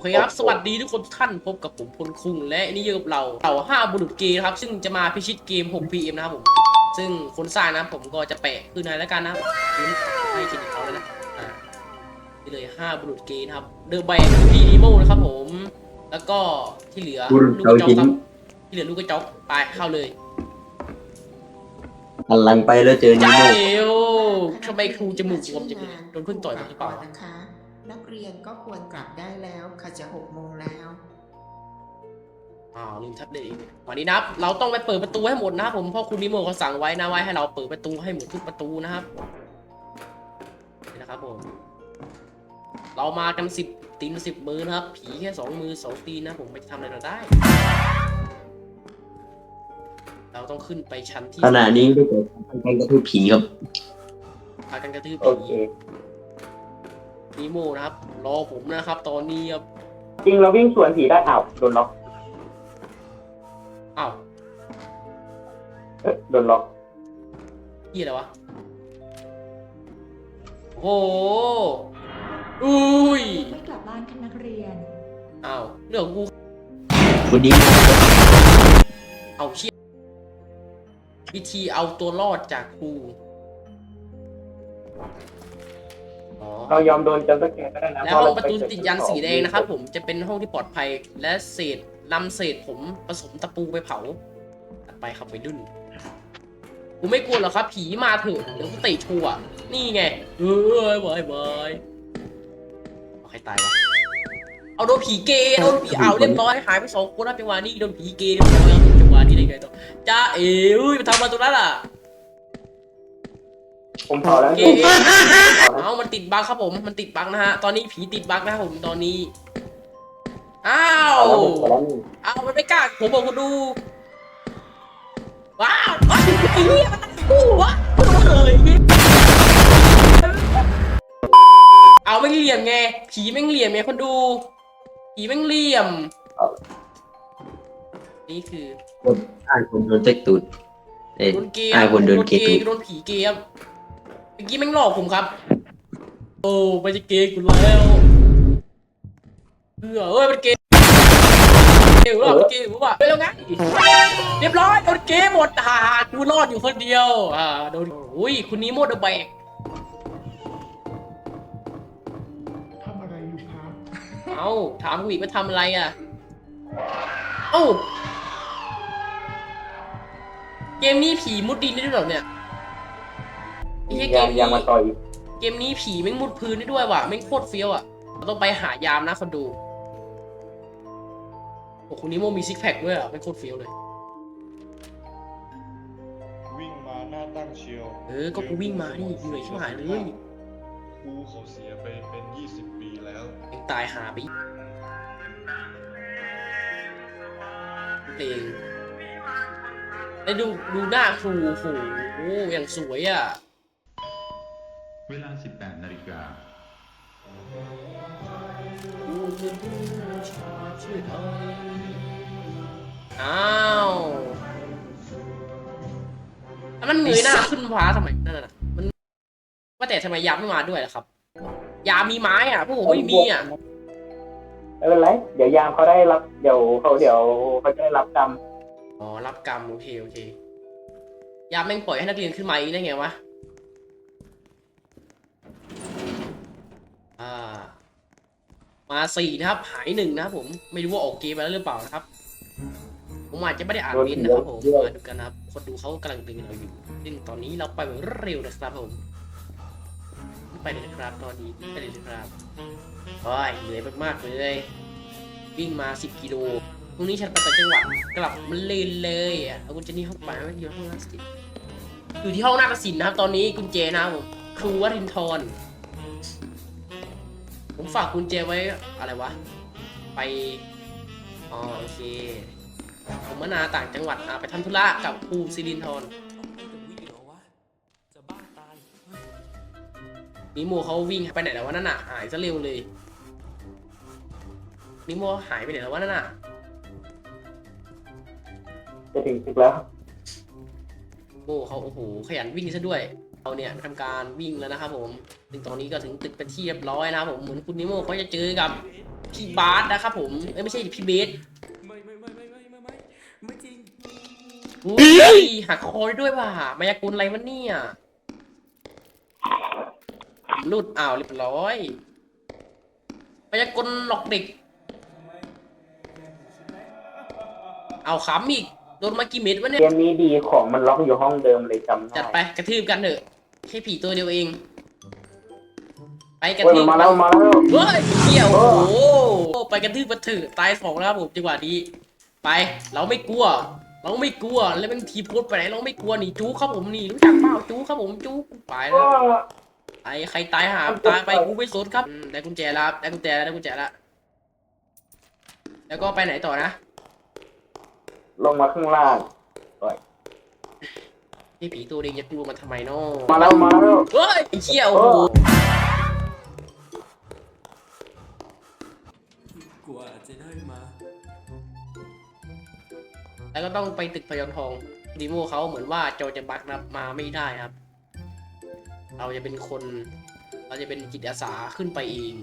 เคครับสวัสดีทุกคนทุกท่านพบกับผมพลคุงและนี่อยู่กับเราเราห้าบุรุษเกย์นะครับ ซึ่งจะมาพิชิตเกม 6 PM นะครับผม ซึ่งคนสร้างนะผมก็จะแปะขึ้นในแล้วกันนะลิงก์ให้เครดิตเขาเลยนะอ่านี่เลยห้าบุรุษเกย์นะครับเดอะแบกพีดีโมนะครับผม แล้วก็ที่เหลือบุรุษลูกกระจอกเกาหิน ครับที่เหลือลูกกระจอกไปเข้าเลยหันหลังไปแล้วเจอนิจ้าโมเอวทำไมครูจมูกบวมจังเลยโดนพึ่งต่อยมาหรือเปล่า นะคะ นักเรียนก็ควรกลับได้แล้วค่ะจะหกโมงแล้วอ้าวลืมทับเด็กอีกวันนี้นะครับ เราต้องไปเปิดประตูให้หมดนะครับผมเพราะคุณนิโมเขาสั่งไว้นะไว้ให้เราเปิดประตูให้หมดทุกประตูนะครับนี่นะครับผมเรามากันสิบตีนสิบมือนะครับ ผีแค่สองมือสองตีนนะผมไม่ทำอะไรเราได้ เราต้องขึ้นไปชั้นที่ขณะนี้ได้เกิดการกระทืบผีครับพากันกระทืบโอผีเค นิโมนะครับ รอผมนะครับ ตอนนี้ครับจริงเราวิ่งสวนผีได้อ้าวโดนล็อกอ้าวเอ๊ะโดนล็อกพี่อะไรวะ โอ้โหอุ้ยไม่กลับบ้านค่ะนักเรียน อ้าวเรื่องของกูวันนี้เอาเชี่ยวิธีเอาตัวรอดจากกูอ๋อ เรายอมโดนจำสแกนก็ได้นะแล้วห้องประตูติดยันสีแดงนะครับผมจะเป็นห้องที่ปลอดภัยและเศษลำเศษผมผสมตะปูไปเผาตัดไปครับไปดุนกูไม่กลัวหรอกครับ ผีมาเถอะเดี๋ยวกูเตะชัวร์นี่ไงเอ้ยบายบายเอาใครตายวะเอาโดนผีเกย์โดนผีเอาเรียบร้อยหายไปสองคนแล้วจังหวะนี้โดนผีเกย์เรียบร้อยครับจังหวะนี้ได้ไงต่อจ้าเอ๋ยไปทำอะไรตรงนั้นล่ะ ผมเผาแล้วเกนี่ย์เผาแล้วเอามันติดบั๊กครับผม มันติดบั๊กนะฮะ ตอนนี้ผีติดบั๊กนะครับผม ตอนนี้ อ้าวเผาแล้วนี่เอามันไม่กล้า ผมบอกคุณดู ว้าวว้าวไอ้เหี้ยมันกู้วะเฮ้ยเอาไม่งเหลี่ยมไง ผีแม่งเหลี่ยมไงคนดู ผีแม่งเหลี่ยม นี่คืออ่านคนโดนเต็กตูดเอ้ยโดนเกย์อ่านคนโดนเกย์ตูดโดนผีเกย์ครับเมื่อกี้แม่งหลอกผมครับ โอ้ไปจะเกย์กูแล้วเออเอ้ยมันเกย์เกย์หรอเปล่ามันเกย์หรือเปล่าไปแล้วไงเรียบร้อยโดนเกย์หมดฮ่ากูรอดอยู่คนเดียว อ่าโดนอุ้ยคุณนี้โมดแบกทำอะไรอยู่ครับเอ้าถามกูอีกว่าทำอะไรอะ เอ้าเกมนี้ผีมุดดินได้ด้วยเหรอเนี่ย ไอ้เหี้ยเกยังมยังนี้มาต่อยอีกเกมนี้ผีแม่งมุดพื้นได้ด้วยว่ะแม่งโคตรเฟี้ยวอะเราต้องไปหายามนะคนดูโอ้คุณนิโมมีซิกแพคด้วยอะแม่งโคตรเฟี้ยวเลย วิ่งมาหน้าตั้งเชียวเออก็กูวิ่งมานี่เหนื่อยชิบหายเลยครูเขาเสียไปเป็น20ปีแล้ว เองตายหาไปเพลงแล้วดูดูหน้าครูโอ้โหอย่างสวยอะ เวลา 18 นาฬิกาอ้าวแล้วมันเงยหน้าขึ้นฟ้าทำไมนั่นน่ะ มัน ว่าแต่ทำไมยามไม่มาด้วยล่ะครับ ยามมีไม้อะพวกผมไม่มีอะ ไม่เป็นไร เดี๋ยวยามเขาได้รับ เดี๋ยวเขาเดี๋ยวเขาจะได้รับกรรม อ๋อ รับกรรม โอเค โอเค ยามแม่งปล่อยให้นักเรียนขึ้นมาเองได้ไงวะ อ่า มาสี่นะครับหายหนึ่งนะครับผมไม่รู้ว่าออกเกมไปแล้วหรือเปล่านะครับ ผมอาจจะไม่ได้อ่านเมนต์นะครับผมมาดูกันนะครับ คนดูเขากำลังตึงเราอยู่ซึ่งตอนนี้เราไปแบบเร็วนะครับผม ไปเลยนะครับตอนนี้ไปเลยนะครับโอ้ยเหนื่อยมากๆเลยวิ่งมา 10 กิโลพรุ่งนี้ฉันไปต่างจังหวัดกลับมาเลนเลยอะเอากุญแจนี่ห้องไปไว้ที่ห้องนาฏศิลป์อยู่ที่ห้องนาฏศิลป์นะครับตอนนี้กุญแจนะครับผมครูวรินทร์ ผมฝากกุญแจไว้อะไรวะ ไปอ๋อโอเค ผมมานาต่างจังหวัดอะไปทำธุระกับครูซิรินทร์นิโมเขาวิ่งไปไหนแล้ววะนั่นน่ะหายซะเร็วเลยนิโมหายไปไหนแล้ววะนั่นน่ะจะถึงตึกแล้วโอ้เขาโอ้โหขยันวิ่งซะด้วย เราเนี่ยทำการวิ่งแล้วนะครับผมถึงตอนนี้ก็ถึงตึกเปที่เรียบร้อยนะครับผมเหมือนคุณนิโมเขาจะเจอกับพี่บาสนะครับผมเอ้ยไม่ใช่พี่เบสไม่ไม่ไม่ไม่ไม่ไม่ไม่จริงอุ้ยหักคอด้วยว่ะมายากลอะไรวะเนี่ยลุดอ้าวเรียบร้อยมายากลหลอกเด็ก เอาขำอีก โดนมากี่เม็ดวะเนี่ย เกมนี้ดีของมันล็อกอยู่ห้องเดิมเลยจำได้จัดไปกระทืบกันเถอะแค่ผีตัวเดียวเอง ไปกระเฮ้ยทืมับนมาแล้วมาแล้ว เฮ้ยเกี่ยวเอโอ้อโหไปกระทืบมาเถอะตายสองแล้วครับผมจังหวะนี้ ไปเราไม่กลัว เราไม่กลัวแล้วมันทีโพสไปไหนเราไม่กลัวนี่จู้ครับผมนี่รู้จักเปล่าจู้ครับผมจู้ไปแล้ว ไอ้ใครตายหาตายไปกูไม่สนครับอืมได้กุญแจแล้วครับได้กุญแจแล้วได้กุญแจแล้วแล้วก็ไปไหนต่อนะ ลงมาข้างล่างไอ้ผีตัวเองจะกลัวมันทำไมเนาะมาแล้วมาแล้วเฮ้ยไอ้เชี่ยโอ้โหกลัวจะได้มา แล้วก็ต้องไปตึกพยองทองดีโมเขาเหมือนว่าโจจะบักนับมาไม่ได้ครับ เราจะเป็นคน เราจะเป็นจิตอาสาขึ้นไปเอง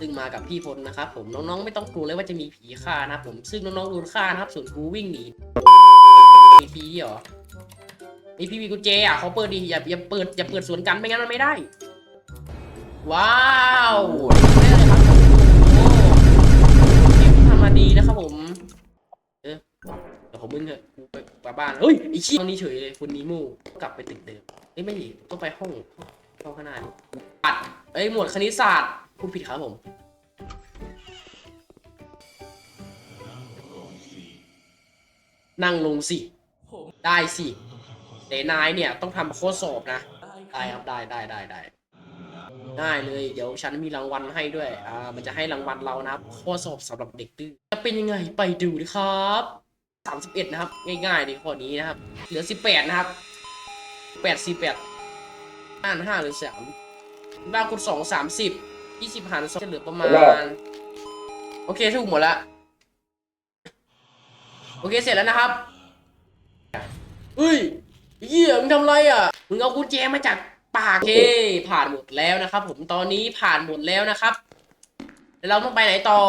ซึ่งมากับพี่พลนะครับผมน้องๆไม่ต้องกลัวเลยว่าจะมีผีฆ่านะครับผมซึ่งน้องๆโดนฆ่านะครับส่วนกูวิ่งหนีมีทีเหรอนี่พี่มีกุญแจอะเขาเปิดดีอย่าอย่าเปิดอย่าเปิดสวนกันไม่งั้นมันไม่ได้ ว้าวได้เลยครับโอ้เกมทำมาดีนะครับผมเออเดี๋ยวของมึงเถอะกูไปบ้านเฮ้ยไอ้ชี้ตรงนี้เฉยเลยคุณนีโมกลับไปตึกเดิมเอ้ยไม่ดิต้องไปห้องห้องข้างหน้าปัดเอ้ยหมวดคณิตศาสตร์ พูดผิดครับผมนั่งลงสิ ได้สิแต่นายเนี่ยต้องทำข้อสอบนะ ได้ครับได้ได้ได้ได้ง่ายเลย เดี๋ยวฉันมีรางวัลให้ด้วย อ่า มันจะให้รางวัลเรานะครับข้อสอบสำหรับเด็กดื้อ จะเป็นยังไงไปดูนะครับสามสิบเอ็ดนะครับ ง่ายๆในข้อนี้นะครับ เหลือสิบแปดนะครับแปดสี่แปดห้าห้าหรือสามบ้างคูณสองสามสิบ ยี่สิบหารสองจะเหลือประมาณ โอเคถูกหมดละโอเคเสร็จแล้วนะครับเฮ้ยเหี้ยมึงทำไรอะมึงเอากุญแจมาจากปากโอเคผ่านหมดแล้วนะครับ ผมตอนนี้ผ่านหมดแล้วนะครับแล้วเราต้องไปไหนต่อ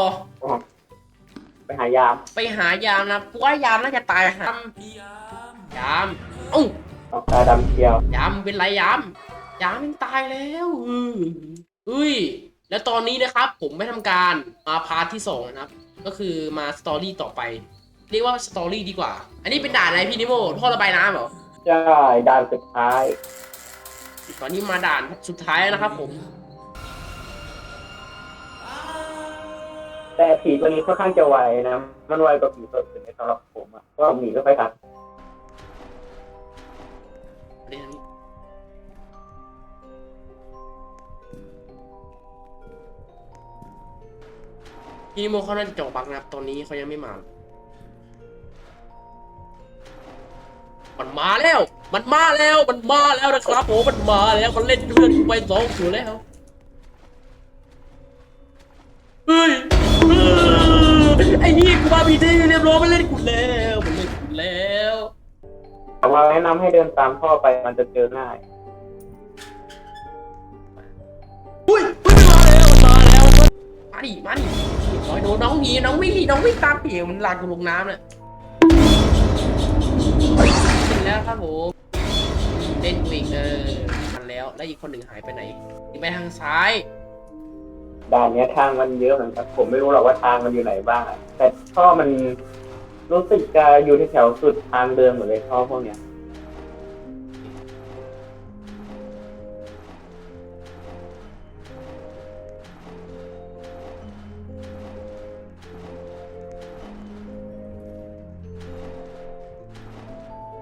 ไปหายาม ไปหายามนะกูว่ายามน่าจะตายหามพี่ยามยามเอ้าออกตาดำเชียวยามเป็นไรยามยามมันตายแล้วอืออุ้ย แล้วตอนนี้นะครับผมไม่ทำการมาพาร์ทที่สองนะครับ ก็คือมาสตอรี่ต่อไป เรียกว่าสตอรี่ดีกว่า อันนี้เป็นด่านอะไรพี่นิโมท่อระบายน้ำเหรอใช่ด่านสุดท้าย ตอนนี้มาด่านสุดท้ายแล้วนะครับผม แต่ผีตัวนี้ค่อนข้างจะไวนะ มันไวกว่าผีตัวอื่นในสำหรับผมอะเพราะว่าหนีก็ไปทัน พี่นิโมเขาน่าจะจบบักนะครับตอนนี้เขายังไม่มามันมาแล้ว มันมาแล้ว มันมาแล้วนะครับผมมันมาแล้วมันเล่นเพื่อนกูไปสองศูนย์แล้ว เฮ้ยเฮ้ยไอ้นี่กูมาพีดีเรียบร้อยมันเล่นกูแล้วมันเล่นกูแล้วแต่ว่าแนะนำให้เดินตามท่อไปมันจะเจอง่ายอุ้ย มาดิมาดิน้อยโดนน้องหนีน้องวิ่งน้องวิ่งตามผีมันลากกูลงน้ำเลยถึงแล้วครับผมเล่นกูอีกเออมันแล้ว แล้วอีกคนหนึ่งหายไปไหนอีกไปทางซ้ายด่านเนี้ยทางมันเยอะเหมือนกันผมไม่รู้หรอกว่าทางมันอยู่ไหนบ้างอะแต่ท่อมันรู้สึกจะอยู่ที่แถวสุดทางเดิมหมดเลยท่อพวกเนี้ย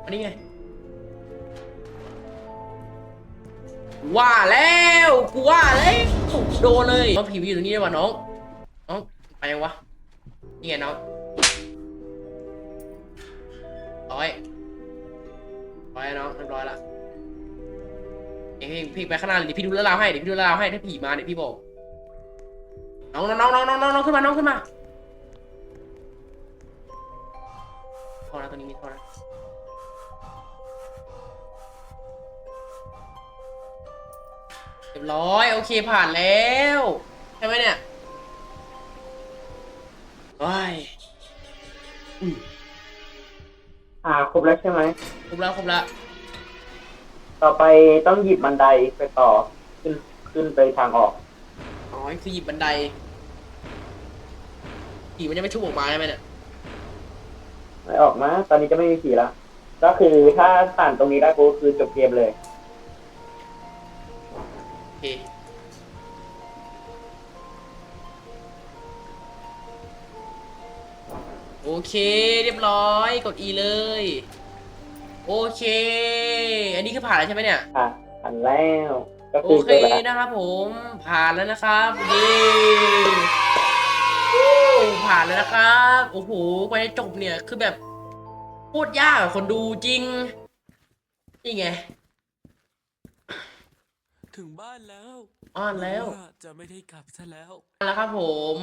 อันนี้ไง ว่าแล้วกูว่าแล้วโดนเลยน้องผีอยู่ตรงนี้ได้ป่ะน้องน้องไปยังวะนี่ไงน้องร้อยร้อยน้องเรียบร้อยละเองพี่ไปข้างหน้าเลยเดี๋ยวพี่ดูแลราให้เดี๋ยวพี่ดูแลราให้ถ้าผีมาเดี๋ยวพี่บอกน้องน้องน้องน้องน้องน้องขึ้นมาน้องขึ้นมาท่อนะตรงนี้มีท่อนะเรียบร้อยโอเคผ่านแล้วใช่ไหมเนี่ยว้ายอุ้ยอ่าครบแล้วใช่ไหม ครบแล้วครบแล้วต่อไปต้องหยิบบันไดไปต่อ ขึ้นขึ้นไปทางออก อ๋อนี่คือหยิบบันไดผีมันจะไม่ชุบออกมาใช่ไหมเนี่ยไม่ออกมา ตอนนี้จะไม่มีผีแล้วก็คือถ้าผ่านตรงนี้ได้กูคือจบเกมเลยโอ เคโอเค เรียบร้อยกด E เลย โอเค อันนี้คือผ่านแล้วใช่ไหมเนี่ยผ่านผ่านแล้วก็โอคือเคจบแล้วนะครับผมผ่านแล้วนะครับเย้วู้ผ่านแล้วนะครับโอ้โหกว่าจะจบเนี่ยคือแบบโคตรยากอะคนดูจริงนี่ไง ถึงบ้านแล้วอ้อนแล้วาจะไม่ได้กลับซะแล้ว มาแล้วครับผม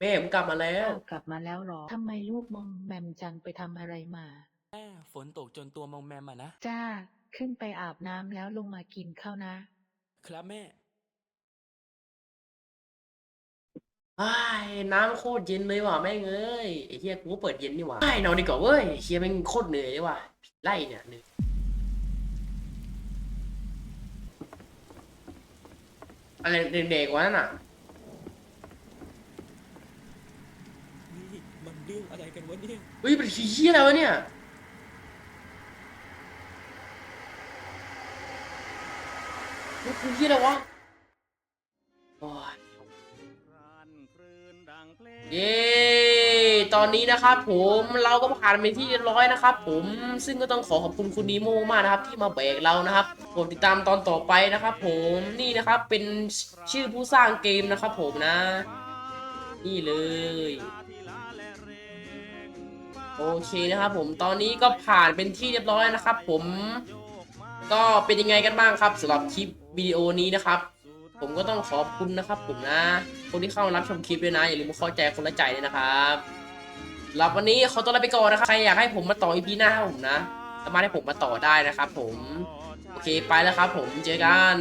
แม่ผมกลับมาแล้ว อ้าวกลับมาแล้วเหรอทำไมลูกมองแมมจังไปทำอะไรมา แม่ฝนตกจนตัวมองแมมอะนะ จ้า ขึ้นไปอาบน้ำแล้วลงมากินข้าวนะ ครับแม่ อ้ายน้ำโคตรเย็นเลยว่ะแม่งเอ้ยไอ้เฮียกูก็เปิดเย็นนี่หว่าไอ้นอนดีกว่าเว้ยเฮียแม่งโคตรเหนื่อยเลยว่ะไล่เนี่ยเหนื่อย อะไรเด็กๆวะนั่นน่ะนี่มันเรื่องอะไรกันวะเนี่ยเฮ้ยเป็นเฮียอะไรวะเนี่ยมันคือเฮียอะไรวะโอ้ยเย้ต อนนี้นะครับผมเราก็ผ่านไปที่เรียบร้อยนะครับผมซึ่งก็ต้องขอขอบคุณคุณนีโมมากนะครับ ที่มาแบกเรานะครับโปรดติดตามตอนต่อไปนะครับ ผมนี่นะครับเป็นชื่อผู้สร้างเกมนะครับ ผมนะ นี่เลยโอเคนะครับผมตอนนี้ก็ผ่านเป็นที่เรียบร้อยนะครับ ผมก็เป็นยังไงกันบ้างครับสำหรับคลิปวิดีโอนี้นะครับ ผมก็ต้องขอบคุณนะครับ ผมนะ คนที่เข้ามารับชมคลิปด้วยนะอย่าลืมเข้าใจคนละใจด้วยนะครับ รับวันนี้ขอตัวลาไปก่อนนะครับ ใครอยากให้ผมมาต่ออีพีหน้าผมนะ สามารถให้ผมมาต่อได้นะครับผม โอเคไปแล้วครับผม เจอกัน